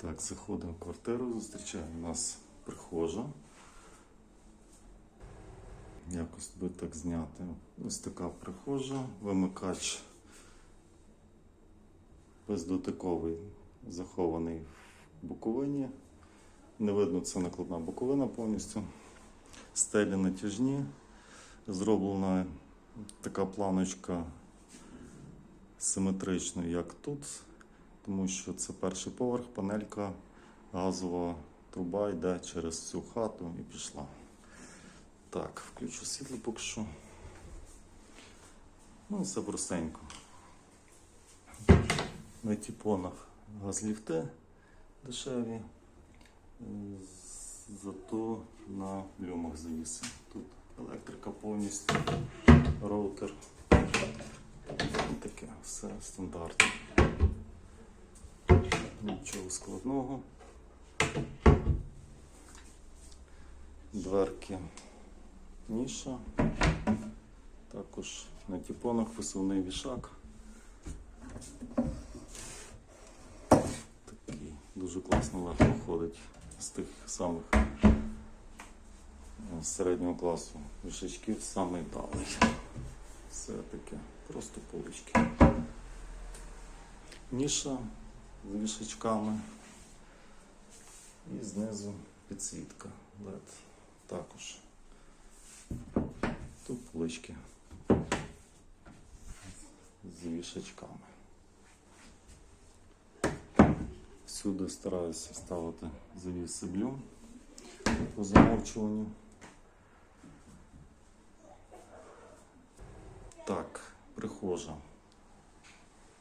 Так, заходимо в квартиру, зустрічає нас прихожа. Якось би так зняти. Ось така прихожа, вимикач бездотиковий, захований в боковині. Не видно, це накладна боковина повністю. Стелі натяжні. Зроблена така планочка симетрично, як тут, тому що це перший поверх, панелька, газова труба йде через всю хату і пішла. Так, включу світло поки що. Ну, все простенько. На тіпонах газліфти дешеві, е, зато на люмах завіси. Тут електрика повністю, роутер. Таке все стандартно. Нічого складного. Дверки ніша. Також на тіпонах висувний вішак. Такий дуже класно легко ходить з тих самих е, середнього класу вішачків самий далий. Все таке, просто полички. Ніша з вішачками. І знизу підсвітка LED також. Тут полички з вішачками. Всюди стараюся ставити завіси блюм по замовчуванню. Так, прихожа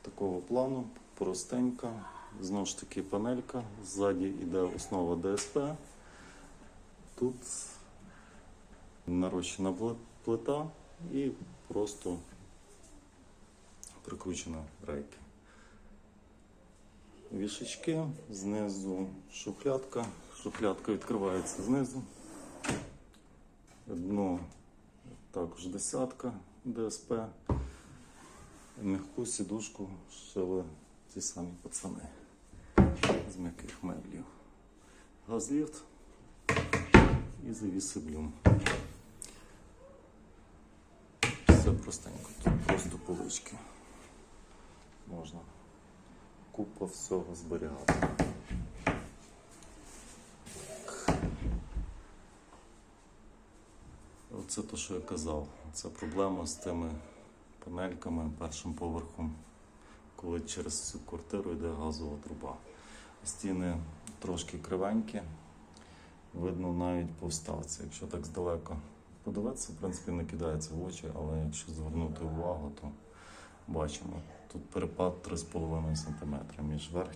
такого плану, простенька. Знову ж таки панелька. Ззаді йде основа ДСП. Тут нарощена плита і просто прикручена рейки. Вішачки, знизу шухлядка. Шухлядка відкривається знизу. Дно також десятка ДСП. М'яку сідушку шили ті самі пацани з м'яких меблів. Газліфт і завіси блюм. Все простенько, тут просто полички. Можна купа всього зберігати. Оце те, що я казав. Це проблема з тими панельками першим поверхом, коли через всю квартиру йде газова труба. Стіни трошки кривенькі, видно навіть по вставці. Якщо так здалека подивитися, в принципі, не кидається в очі, але якщо звернути увагу, то бачимо. Тут перепад 3,5 см між верх,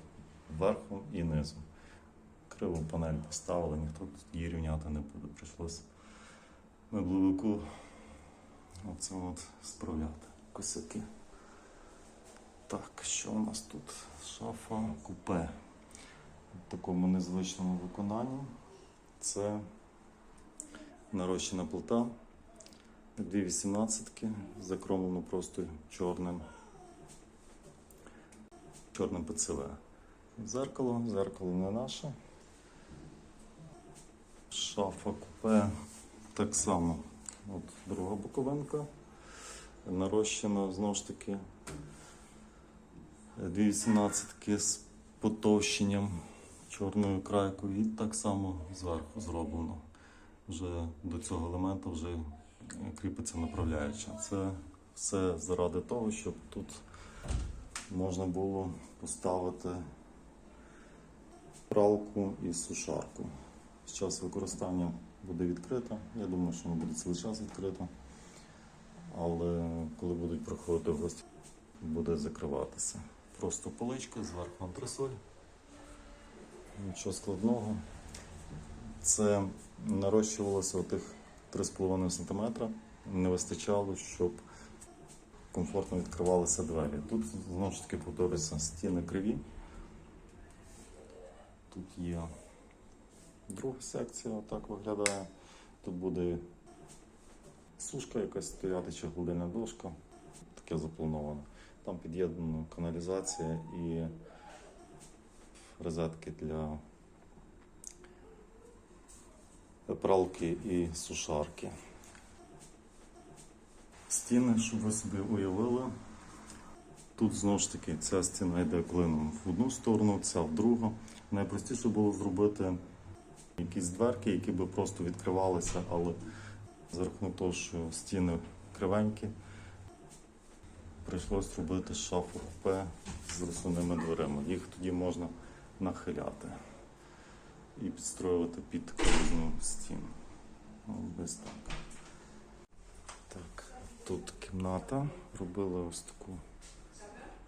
верхом і низом. Криву панель поставили, ніхто тут її рівняти не буде. Прийшлося меблевику оце от справляти. Косяки. Так, що у нас тут? Шафа купе. В такому незвичному виконанні. Це нарощена плита. Дві вісімнадцятки, закромлено просто чорним. Чорним ПЦВ. Зеркало, зеркало не наше. Шафа купе так само. От друга боковинка. Нарощена знову ж таки. Дві вісімнадцятки з потовщенням чорною крайкою і так само зверху зроблено. Вже до цього елемента вже кріпиться направляюча. Це все заради того, щоб тут можна було поставити пралку і сушарку. З час використання буде відкрита. Я думаю, що воно буде цілий час відкрито. Але коли будуть проходити гості, буде закриватися. Просто поличка, зверху антресоль. Нічого складного. Це нарощувалося отих 3,5 см. Не вистачало, щоб комфортно відкривалися двері. Тут знову ж таки повторюється стіни криві. Тут є друга секція, отак виглядає. Тут буде сушка якась стояти чи гладильна дошка. Таке заплановано. Там під'єднана каналізація і розетки для пралки і сушарки. Стіни, щоб ви собі уявили. Тут знову ж таки ця стіна йде клином в одну сторону, ця в другу. Найпростіше було зробити якісь дверки, які би просто відкривалися, але за рахунок того, що стіни кривенькі, прийшлось робити шафу купе з розсувними дверима. Їх тоді можна нахиляти і підстроювати під кожну стіну. Ну, Десь так. Так, тут кімната. Робили ось таку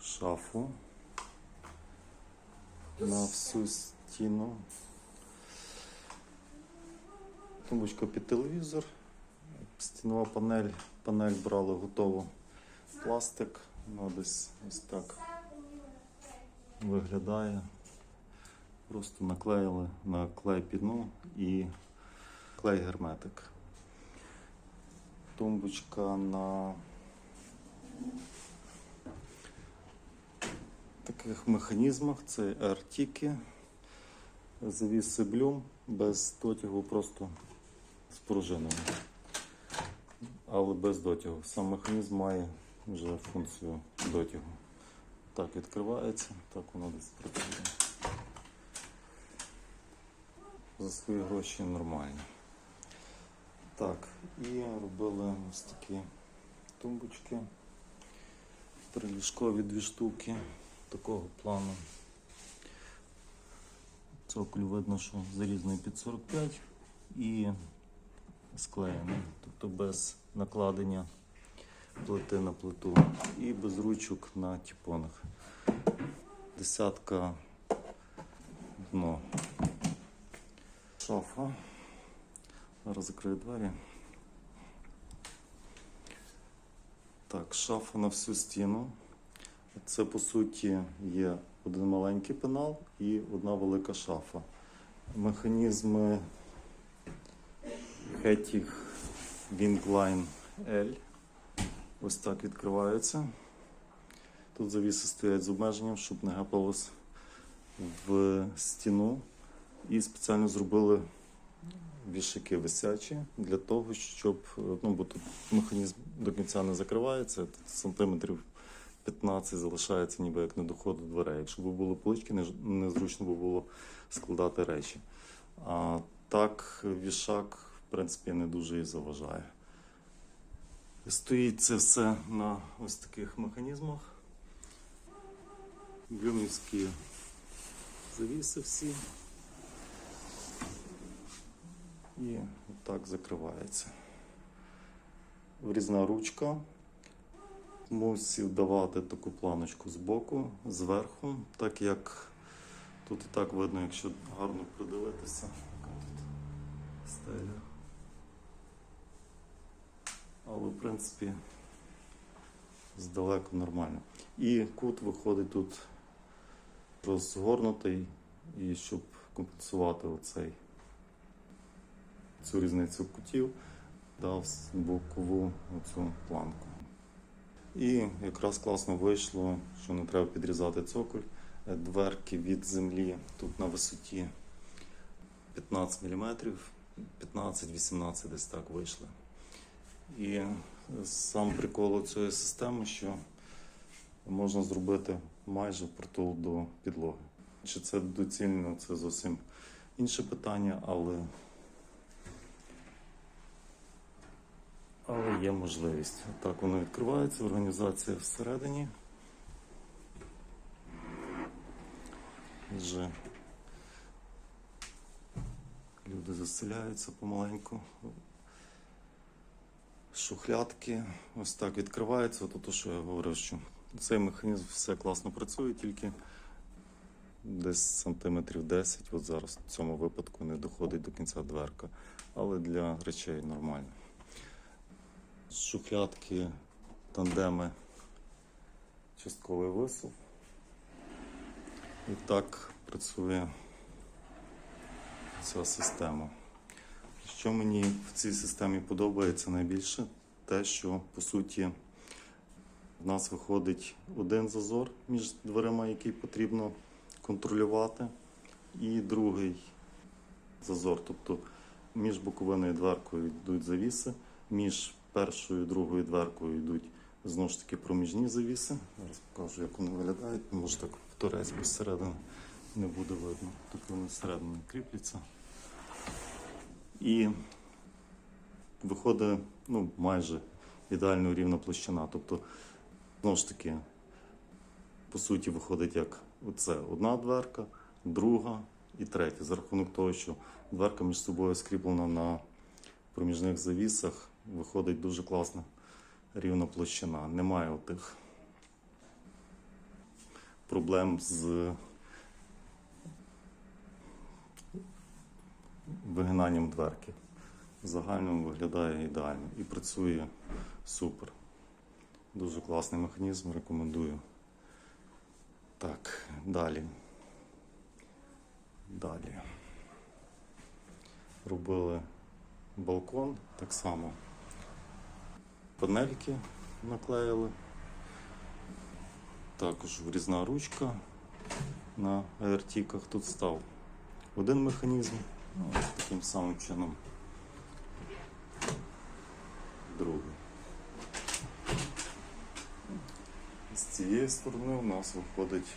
шафу на всю стіну. Тумбочка під телевізор, стінова панель. Панель брали готову пластик. Ну, десь ось так виглядає. Просто наклеїли на клей підну і клей герметик. Тумбочка на таких механізмах. Це артіки, завіси блюм без дотягу, просто з пружиною. Але без дотягу. Сам механізм має вже функцію дотягу. Так відкривається, так воно десь працює. За свої гроші нормально. Так, і робили ось такі тумбочки. Приліжкові дві штуки такого плану. Цоколь видно, що зарізаний під 45 і склеєний, тобто без накладення плити на плиту і без ручок на тіпонах. Десятка дно. Шафа. Зараз закрию двері. Так, шафа на всю стіну. Це по суті є один маленький пенал і одна велика шафа. Механізми Hettich Wingline L. Ось так відкриваються. Тут завіси стоять з обмеженням, щоб не гапалось в стіну. І спеціально зробили вішаки висячі для того, щоб ну, бо тут механізм до кінця не закривається, тут сантиметрів 15 залишається ніби як не доходу до дверей. Якщо б були полички, незручно би було складати речі. А так вішак, в принципі, не дуже і заважає. Стоїть це все на ось таких механізмах. Блюмівські завіси всі. І так закривається. Врізна ручка. Мусив давати таку планочку з боку, зверху, так як тут і так видно, якщо гарно придивитися. Яка тут стеля. Але в принципі здалеку нормально. І кут виходить тут розгорнутий, і щоб компенсувати оцей цю різницю кутів, дав бокову оцю планку. І якраз класно вийшло, що не треба підрізати цоколь. Дверки від землі тут на висоті 15 мм, 15-18 десь так вийшли. І сам прикол цієї системи, що можна зробити майже притул до підлоги. Чи це доцільно, це зовсім інше питання, але Але є можливість. Так воно відкривається, організація всередині. Вже люди заселяються помаленьку. Шухлядки ось так відкриваються. Ото, що я говорив, що цей механізм все класно працює, тільки десь сантиметрів 10, от зараз в цьому випадку не доходить до кінця дверка, але для речей нормально шухлядки, тандеми, частковий висув. І так працює ця система. Що мені в цій системі подобається найбільше, те, що по суті в нас виходить один зазор між дверима, який потрібно контролювати. і другий зазор. Тобто між боковиною дверкою йдуть завіси, між першою і другою дверкою йдуть знову ж таки проміжні завіси. Зараз покажу, як вони виглядають. Може так в торець зсередини не буде видно. Тут вони зсередини кріпляться. І виходить ну, майже ідеально рівна площина. Тобто, знову ж таки, по суті, виходить як оце одна дверка, друга і третя. За рахунок того, що дверка між собою скріплена на проміжних завісах, виходить дуже класна рівна площина. Немає отих проблем з вигинанням дверки. В загальному виглядає ідеально і працює супер. Дуже класний механізм, рекомендую. Так, далі. Далі. Робили балкон так само. Панельки наклеїли. Також врізна ручка на аертіках тут став один механізм, ось таким самим чином другий. З цієї сторони у нас виходить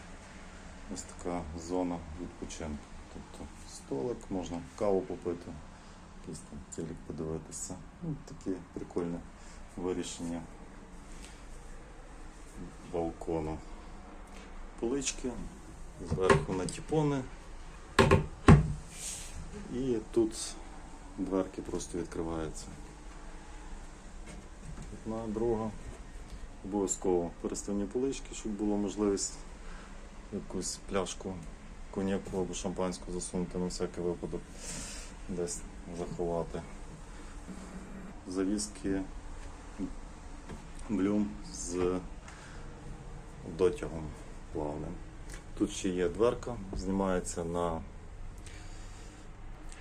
ось така зона відпочинку. Тобто столик, можна каву попити, якийсь там телек подивитися. Ну, таке прикольне вирішення балкону. Полички, зверху на тіпони. І тут дверки просто відкриваються. Одна, друга. Обов'язково переставні полички, щоб була можливість якусь пляшку коньяку або шампанську засунути на всякий випадок, десь заховати. Завіски блюм з дотягом плавним. Тут ще є дверка, знімається на,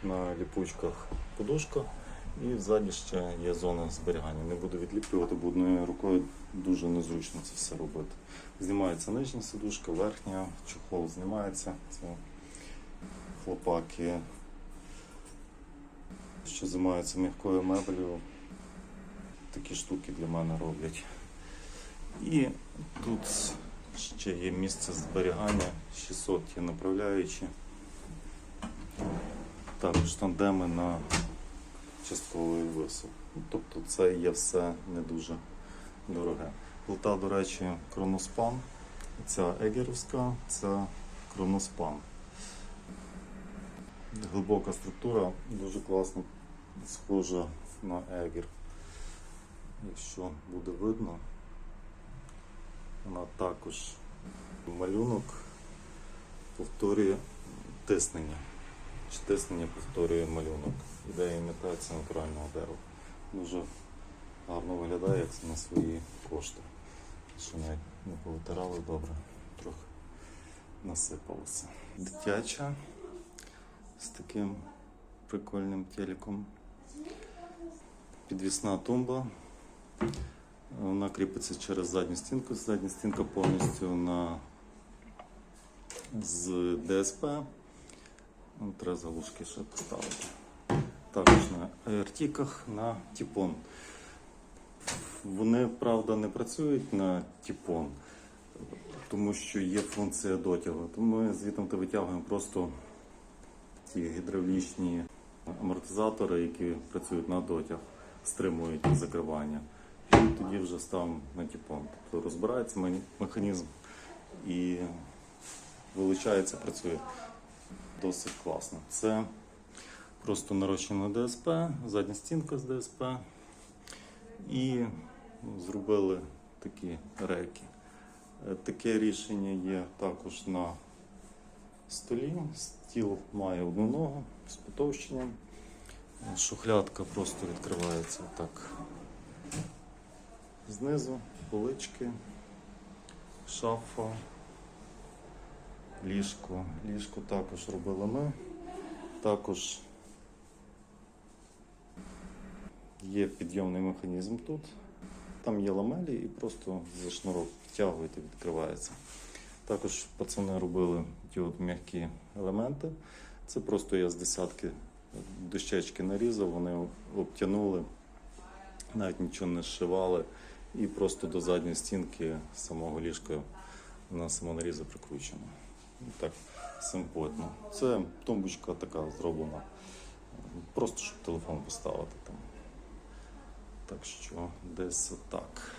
на ліпучках подушка. І ззаді ще є зона зберігання. Не буду відліплювати, бо одною рукою дуже незручно це все робити. Знімається нижня сидушка, верхня, чохол знімається. Це хлопаки, що займаються м'якою меблею. Такі штуки для мене роблять. І тут ще є місце зберігання 600 є направляючі. Також тандеми на частковий висув. Ну, Тобто це є все не дуже дороге. Плита, до речі, кроноспан. Ця егерівська, це кроноспан. Глибока структура, дуже класно схожа на егер. Якщо буде видно, вона також малюнок повторює тиснення. Тиснення повторює малюнок. Ідея імітація натурального дерева. Дуже гарно виглядає як на свої кошти. Що навіть не повитирали добре, трохи насипалося. Дитяча з таким прикольним телеком. Підвісна тумба. Вона кріпиться через задню стінку. Задня стінка повністю на з ДСП. Ну, Треба заглушки ще поставити. Також на аертіках на тіпон. Вони, правда, не працюють на тіпон, тому що є функція дотягу. Тому ми звітом та витягуємо просто ті гідравлічні амортизатори, які працюють на дотяг, стримують закривання. І тоді вже ставимо на тіпон. Тобто розбирається механізм і вилучається, працює досить класно. Це просто нарощена ДСП, задня стінка з ДСП і зробили такі рейки. Е, Таке рішення є також на столі. Стіл має одну ногу з потовщенням. Шухлядка просто відкривається так. Знизу полички, шафа, ліжко. Ліжко також робили ми. Також є підйомний механізм тут. Там є ламелі і просто за шнурок втягуєте, відкривається. Також пацани робили ті от м'які елементи. Це просто я з десятки дощечки нарізав, вони обтянули, навіть нічого не зшивали. І просто до задньої стінки самого ліжка на самонарізи прикручено. Так, симпотно. Це тумбочка така зроблена. Просто щоб телефон поставити там. Так що десь отак.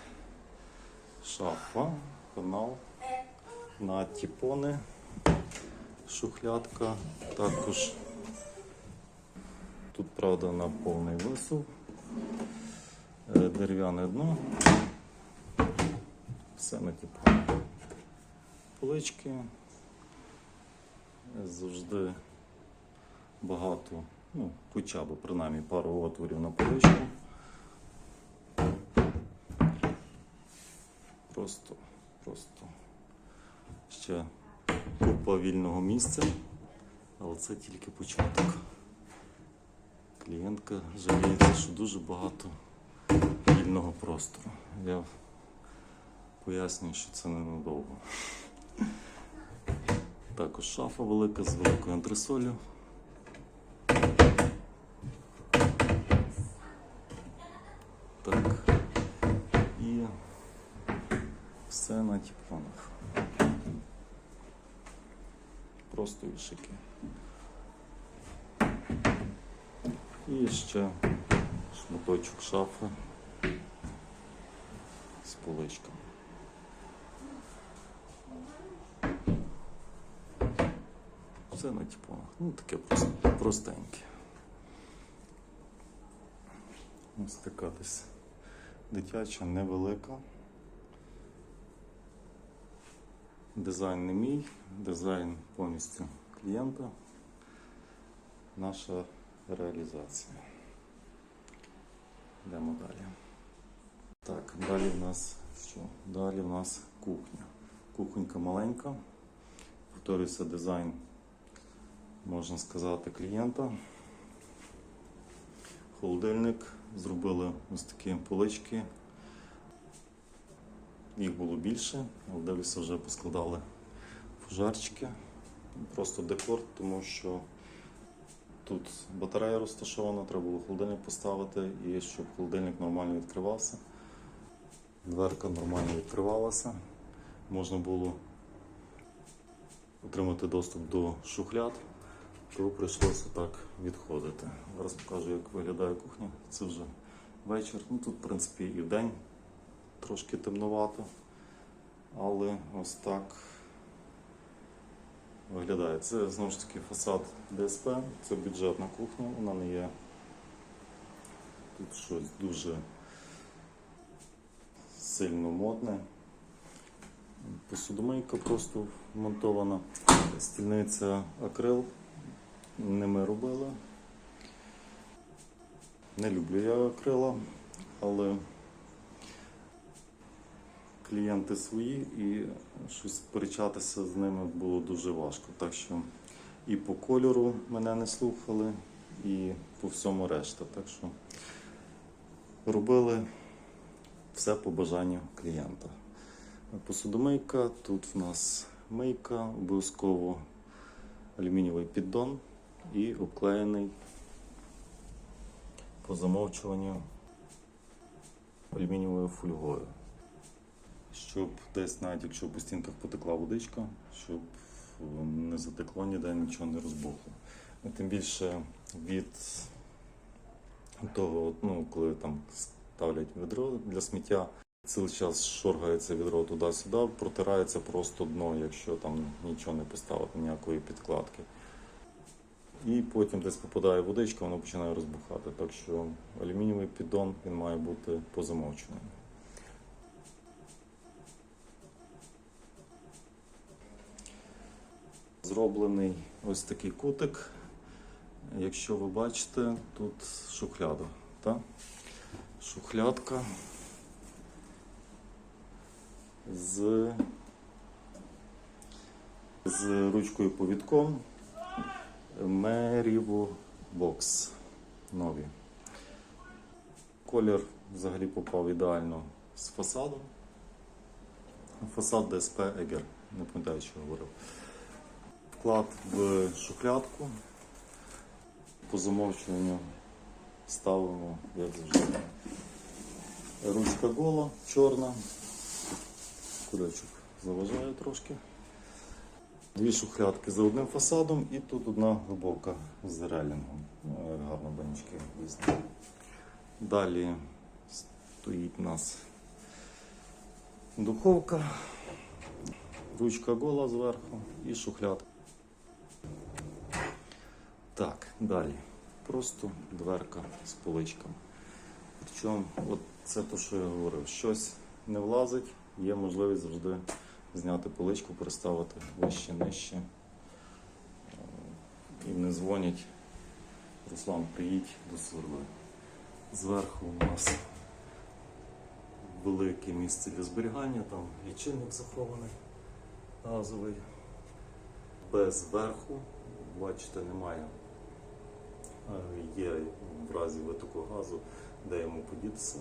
Шафа, канал, на тіпони, шухлядка, також тут, правда, на повний висув, Е, дерев'яне дно, все на тіпони. Полички, завжди багато, ну, хоча б принаймні пару отворів на поличку. Просто, просто ще купа вільного місця, але це тільки початок. Клієнтка жаліється, що дуже багато вільного простору. Я пояснюю, що це ненадовго. Також шафа велика з великою антресолью. Так. І все на тіпонах. Просто вішики. І ще шматочок шафи з поличками. На тіпонах. Ну, таке простеньке. Ось така десь дитяча, невелика. Дизайн не мій, дизайн повністю клієнта. Наша реалізація. Йдемо далі. Так, далі в нас що? Далі в нас кухня. Кухонька маленька. Повторюється дизайн, можна сказати, клієнта. Холодильник. Зробили ось такі полички. Їх було більше, але дивлюся, вже поскладали фужарчики. Просто декор, тому що тут батарея розташована, треба було холодильник поставити і щоб холодильник нормально відкривався. Дверка нормально відкривалася. Можна було отримати доступ до шухляд, то прийшлося так відходити. Зараз покажу, як виглядає кухня. Це вже вечір. Ну, тут, в принципі, і вдень трошки темновато, але ось так виглядає. Це знову ж таки фасад ДСП, це бюджетна кухня, вона не є тут щось дуже сильно модне. Посудомийка просто вмонтована, стільниця акрил, не ми робили. Не люблю я акрила, але клієнти свої і щось сперечатися з ними було дуже важко. Так що і по кольору мене не слухали, і по всьому решта. Так що робили все по бажанню клієнта. Посудомийка, тут в нас мийка, обов'язково алюмінієвий піддон і обклеєний по замовчуванню алюмінієвою фольгою. Щоб десь, навіть якщо по стінках потекла водичка, щоб не затекло ніде, нічого не розбухло. Ну, Тим більше від того, ну, коли там ставлять відро для сміття, цілий час шоргається відро туди-сюди, протирається просто дно, якщо там нічого не поставити, ніякої підкладки. І потім десь попадає водичка, воно починає розбухати. Так що алюмінієвий піддон він має бути по замовчуванню. Зроблений ось такий кутик. Якщо ви бачите, тут шухляда. Та? Шухлядка з, з ручкою повідком Merivo Box нові. Колір взагалі попав ідеально з фасадом. Фасад ДСП Егер, не пам'ятаю, що говорив. Вклад в шухлядку. По замовчуванню ставимо, як завжди. Ручка гола, чорна. Кульочок заважає трошки. Дві шухлядки за одним фасадом і тут одна глибока з релінгом. Ну, гарно банічки їздять. Далі стоїть у нас духовка, ручка гола зверху і шухлядка. Так, далі. Просто дверка з поличками. Причому, от це те, що я говорив, щось не влазить, є можливість завжди зняти поличку, переставити вище, нижче. Е, І не дзвонять. Руслан, приїдь до сверли. Зверху у нас велике місце для зберігання, там лічильник захований газовий. Без верху, бачите, немає. Е, Є в разі витоку газу, де йому подітися.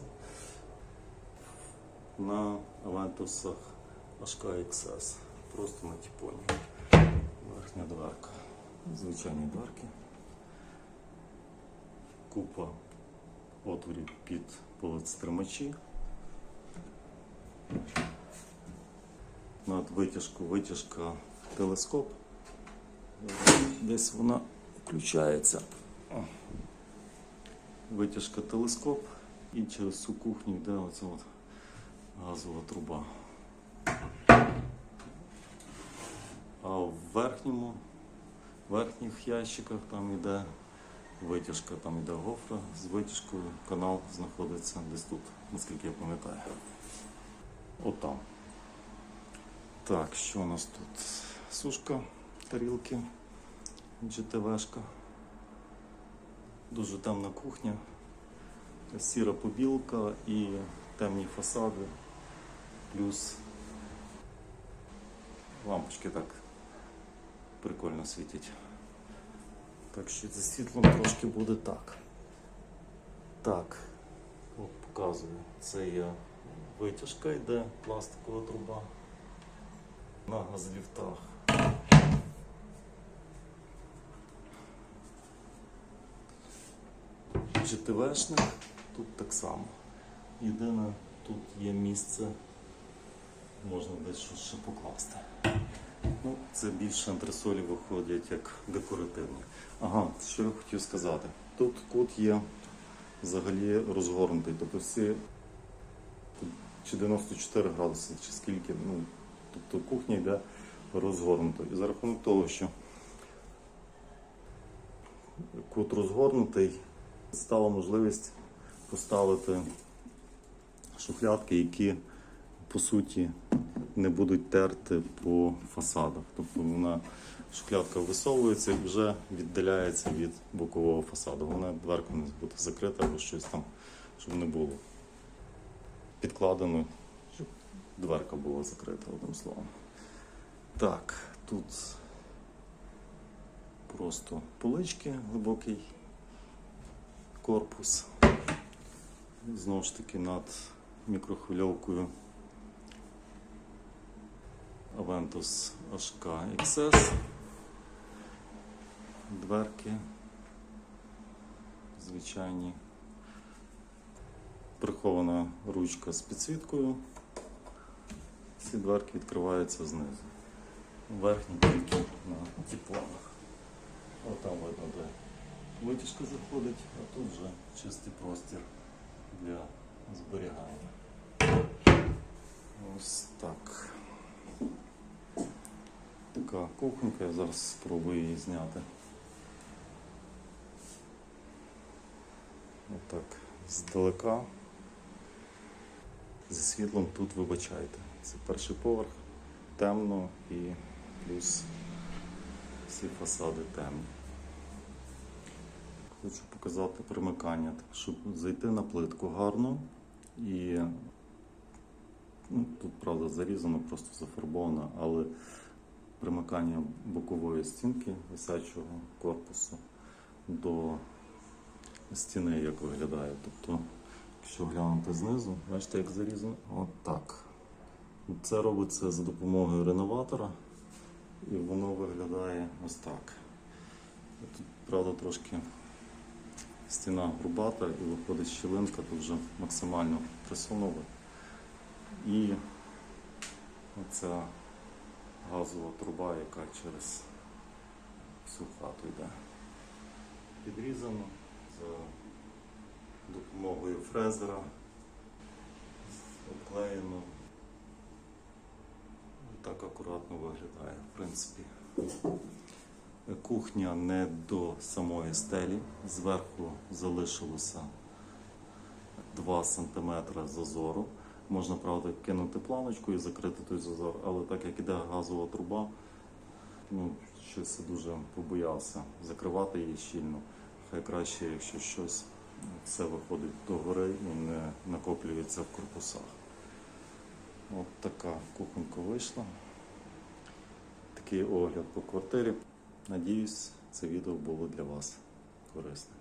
На Авентусах HK-XS, просто на тіпоні. Верхня дверка. Звичайні дверки. Купа отворів під полицетримачі. Над витяжку витяжка телескоп. Десь вона включається. Витяжка телескоп і через всю кухню йде оця от газова труба. А в верхньому, верхніх ящиках там йде витяжка, там йде гофра з витяжкою, канал знаходиться десь тут, наскільки я пам'ятаю. Отам. Так, що у нас тут? Сушка, тарілки, GTV-шка. Дуже темна кухня, сіра побілка і темні фасади, плюс лампочки так прикольно світять. Так що зі світлом трошки буде так. Так, от показую. Це є витяжка йде, пластикова труба на газліфтах. ЖТВшник тут так само. Єдине, тут є місце, можна десь щось ще покласти. Ну, це більше антресолі виходять як декоративні. Ага, що я хотів сказати. Тут кут є взагалі розгорнутий. Тобто всі чи 94 градуси, чи скільки. Ну, тобто кухня йде розгорнуто. І за рахунок того, що кут розгорнутий, стала можливість поставити шухлядки, які по суті не будуть терти по фасадах. Тобто вона шухлядка висовується і вже віддаляється від бокового фасаду. Вона дверка не буде закрита або щось там, щоб не було підкладено, щоб дверка була закрита, одним словом. Так, тут просто полички, глибокий корпус. Знову ж таки над мікрохвильовкою Aventus HK XS. Дверки звичайні. Прихована ручка з підсвіткою. Ці дверки відкриваються знизу. Верхні тільки на тіпланах. Отам видно, де витяжка заходить, а тут вже чистий простір для зберігання. Ось так. Така кухонька, я зараз спробую її зняти. Отак, здалека. Зі світлом тут вибачайте. Це перший поверх, темно і плюс всі фасади темні. Хочу показати примикання, так, щоб зайти на плитку гарно і ну, тут, правда, зарізано, просто зафарбовано, але примикання бокової стінки висячого корпусу до стіни, як виглядає. Тобто, якщо глянути знизу, бачите, як зарізано? От так. Це робиться за допомогою реноватора. І воно виглядає ось так. Тут, правда, трошки стіна грубата і виходить щілинка, тут вже максимально присунули. І оця газова труба, яка через всю хату йде. Підрізано за допомогою фрезера, обклеєно. Так акуратно виглядає, в принципі. Кухня не до самої стелі. Зверху залишилося 2 см зазору. Можна, правда, кинути планочку і закрити той зазор, але так як іде газова труба, ну, щось дуже побоявся закривати її щільно. Хай краще, якщо щось все виходить догори і не накоплюється в корпусах. От така кухонька вийшла. Такий огляд по квартирі. Надіюсь, це відео було для вас корисне.